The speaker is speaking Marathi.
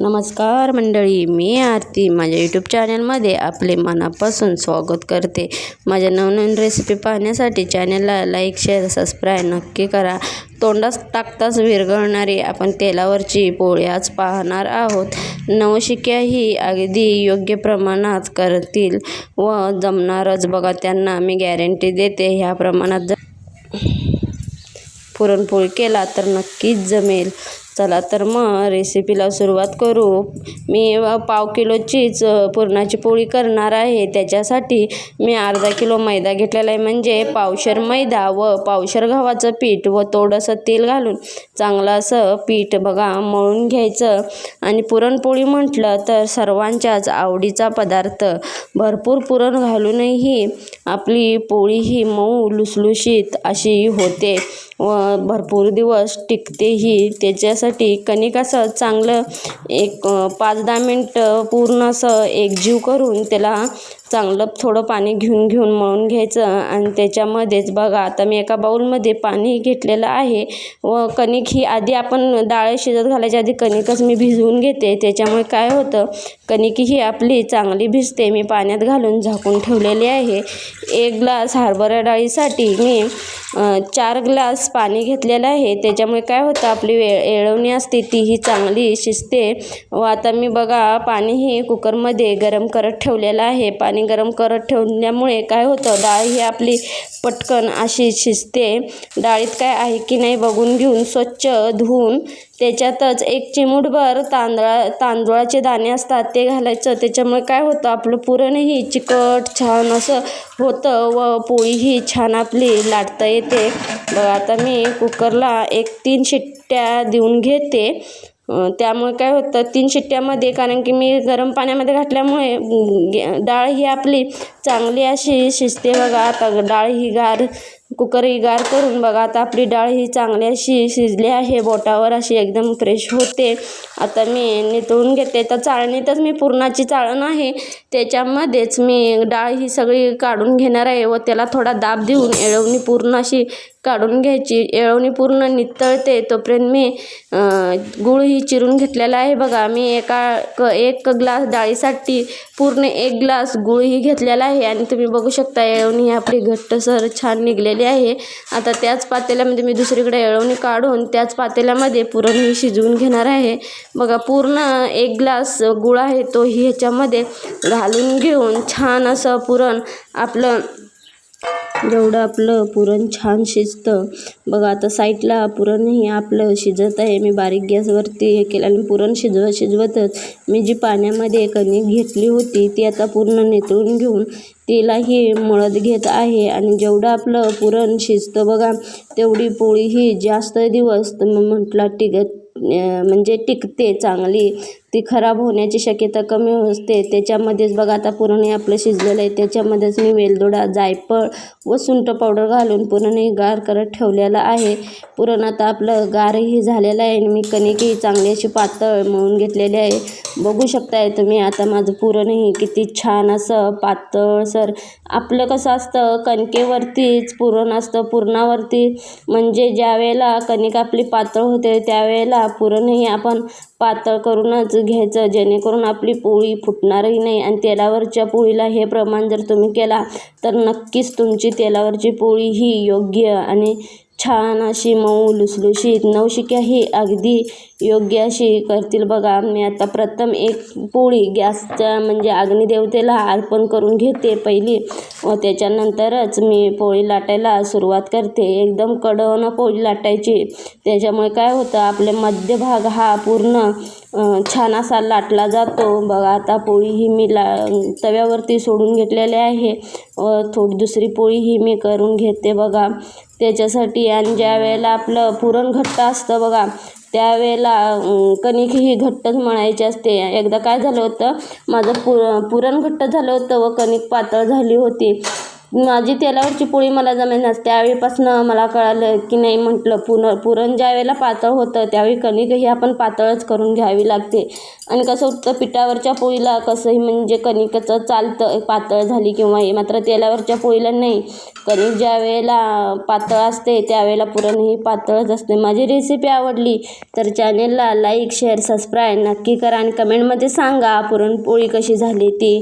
नमस्कार मंडळी मी आरती. माझ्या यूट्यूब चॅनलमध्ये आपले मनापासून स्वागत करते. माझ्या नवनवीन रेसिपी पाहण्यासाठी चॅनलला लाईक शेअर सबस्क्राईब नक्की करा. तोंडास टाकताच विरघळणारी आपण तेलावरची पोळी आज पाहणार आहोत. नवशिक्या ही अगदी योग्य प्रमाणात करतील व जमणारच. बघा त्यांना मी गॅरंटी देते ह्या प्रमाणात ज पुरणपोळी केला तर नक्कीच जमेल. चला तर मग रेसिपीला सुरुवात करू. मी पाव किलोचीच पुरणाची पोळी करणार आहे. त्याच्यासाठी मी अर्धा किलो मैदा घेतलेला आहे. म्हणजे पावशर मैदा व पावशर गव्हाचं पीठ व थोडंसं तेल घालून चांगलं असं पीठ बघा मळून घ्यायचं. आणि पुरणपोळी म्हटलं तर सर्वांच्याच आवडीचा पदार्थ. भरपूर पुरण घालूनही आपली पोळी ही मऊ लुसलुशीत अशी होते व भरपूर दिवस टिकतेही. त्याच्यासाठी कणिक असं चांगलं एक पाच दहा मिनटं पूर्ण असं एकजीव करून त्याला चांगलं थोडं पाणी घेऊन घेऊन मळून घ्यायचं. आणि त्याच्यामध्येच बघा आता मी एका बाऊलमध्ये पाणी घेतलेलं आहे. व कणिक ही आधी आपण डाळ शिजत घालायच्या आधी कणिकच मी भिजवून घेते. त्याच्यामुळे काय होतं कणिक ही आपली चांगली भिजते. मी पाण्यात घालून झाकून ठेवलेली आहे. एक ग्लास हरभरा डाळीसाठी मी चार ग्लास पाणी घेतलेलं आहे. त्याच्यामुळे काय होतं आपली वे येळवणी असते तीही चांगली शिजते. व आता मी बघा पाणीही कुकरमध्ये गरम करत ठेवलेलं आहे. पाणी गरम करत ठेवल्यामुळे काय होतं? डाळ ही आपली पटकन अशी शिजते. डाळीत काय आहे की नाही बघून घेऊन स्वच्छ धुवून त्याच्यातच एक चिमूटभर तांदळा तांदूळाचे दाणे असतात ते घालायचं. त्याच्यामुळे काय होतं? आपलं पुरणही चिकट छान असं होतं व पोळीही छान आपली लाटता येते. बघा आता मी कुकरला एक तीन शिट्ट्या देऊन घेते. त्यामुळे काय होतं तीन शिट्ट्यामध्ये कारण की मी गरम पाण्यामध्ये घातल्यामुळे डाळ ही आपली चांगली अशी शिजते बघा. आता डाळ ही गार कुकर ही गार करून बघा. आता आपली डाळ ही चांगली अशी शिजली आहे बोटावर अशी एकदम फ्रेश होते. आता मी नितळून घेते. तर चाळणीतच मी पुरणाची चाळण आहे. त्याच्यामध्येच मी डाळ ही सगळी काढून घेणार आहे व त्याला थोडा दाब देऊन येळवणी पूर्ण अशी काढून घ्यायची. येळवणी पूर्ण नितळते तोपर्यंत मी अं, गूळ ही चिरून घेतलेला आहे बघा. मी एका क एक ग्लास डाळीसाठी पूर्ण एक ग्लास गुळही घेतलेला आहे. आणि तुम्ही बघू शकता येळवणी ही आपली घट्टसर छान निघलेली आहे. आता त्याच पातेल्यामध्ये मी दुसरीकडे येळवणी काढून त्याच पातेल्यामध्ये पुरणही शिजवून घेणार आहे. बघा पूर्ण एक ग्लास गुळ आहे तोही ह्याच्यामध्ये घालून घेऊन छान असं पुरण आपलं जेवढं आपलं पुरण छान शिजतं. बघा आता साईडला पुरणही आपलं शिजत आहे. मी बारीक गॅसवरती हे केलं आणि पुरण शिजवत शिजवतच. मी जी पाण्यामध्ये कणिक घेतली होती ती आता पूर्ण नितळून घेऊन तिलाही मळत घेत आहे. आणि जेवढं आपलं पुरण शिजतं बघा तेवढी पोळी ही जास्त दिवस म्हटलं टिकत म्हणजे टिकते चांगली. ती खराब होण्याची शक्यता कमी असते. त्याच्यामध्येच बघा आता पुरण हे आपलं शिजलेलं आहे. त्याच्यामध्येच मी वेलदोडा जायफळ व सुंठ पावडर घालून पुरणही गार करत ठेवलेलं आहे. पुरण आता आपलं गारही झालेलं आहे आणि मी कणिकही चांगली अशी पातळ मळून घेतलेली आहे. बघू शकताय तुम्ही आता माझं पुरणही किती छान असं पातळसर आपलं कसं असतं कणकेवरतीच पुरण असतं पुरणावरती. म्हणजे ज्या वेळेला कणिक आपली पातळ होते त्यावेळेला पुरणही आपण पातळ करूनच घ्यायचं जेणेकरून आपली पोळी फुटणारही नाही. आणि तेलावरच्या पोळीला हे प्रमाण जर तुम्ही केला तर नक्कीच तुमची तेलावरची पोळी ही योग्य आणि छान अशी मऊ लुसलुशीत नवशिक्या ही अगदी योग्य अशी करतील बघा. मी आता प्रथम एक पोळी गॅसच्या म्हणजे अग्निदेवतेला अर्पण करून घेते पहिली. व त्याच्यानंतरच मी पोळी लाटायला सुरुवात करते. एकदम कडवनं पोळी लाटायची. त्याच्यामुळे काय होतं आपले मध्यभाग हा पूर्ण छान असा लाटला जातो. बघा आता पोळी ही मी ला तव्यावरती सोडून घेतलेली आहे. व थोडी दुसरी पोळी ही मी करून घेते बघा. त्याच्यासाठी आणि ज्या वेळेला आपलं पुरण घट्ट असतं बघा त्यावेळेला कणिक ही घट्टच मळायची असते. एकदा काय झालं होतं माझं पुर पुरण घट्ट झालं होतं व कणिक पातळ झाली होती. माझी तेलावरची पोळी मला जमेनाच त्यावेळीपासून मला कळालं की नाही म्हटलं पुन पुरण ज्या वेळेला पातळ होतं त्यावेळी कणिकही आपण पातळच करून घ्यावी लागते. आणि कसं होतं पिठावरच्या पोळीला कसंही म्हणजे कणिकचं चालतं पातळ झाली किंवा हे मात्र तेलावरच्या पोळीला नाही. कणिक ज्या वेळेला पातळ असते त्यावेळेला पुरण ही पातळच असते. माझी रेसिपी आवडली तर चॅनेलला लाईक शेअर सबस्क्राईब नक्की करा आणि कमेंटमध्ये सांगा पुरणपोळी कशी झाली ती.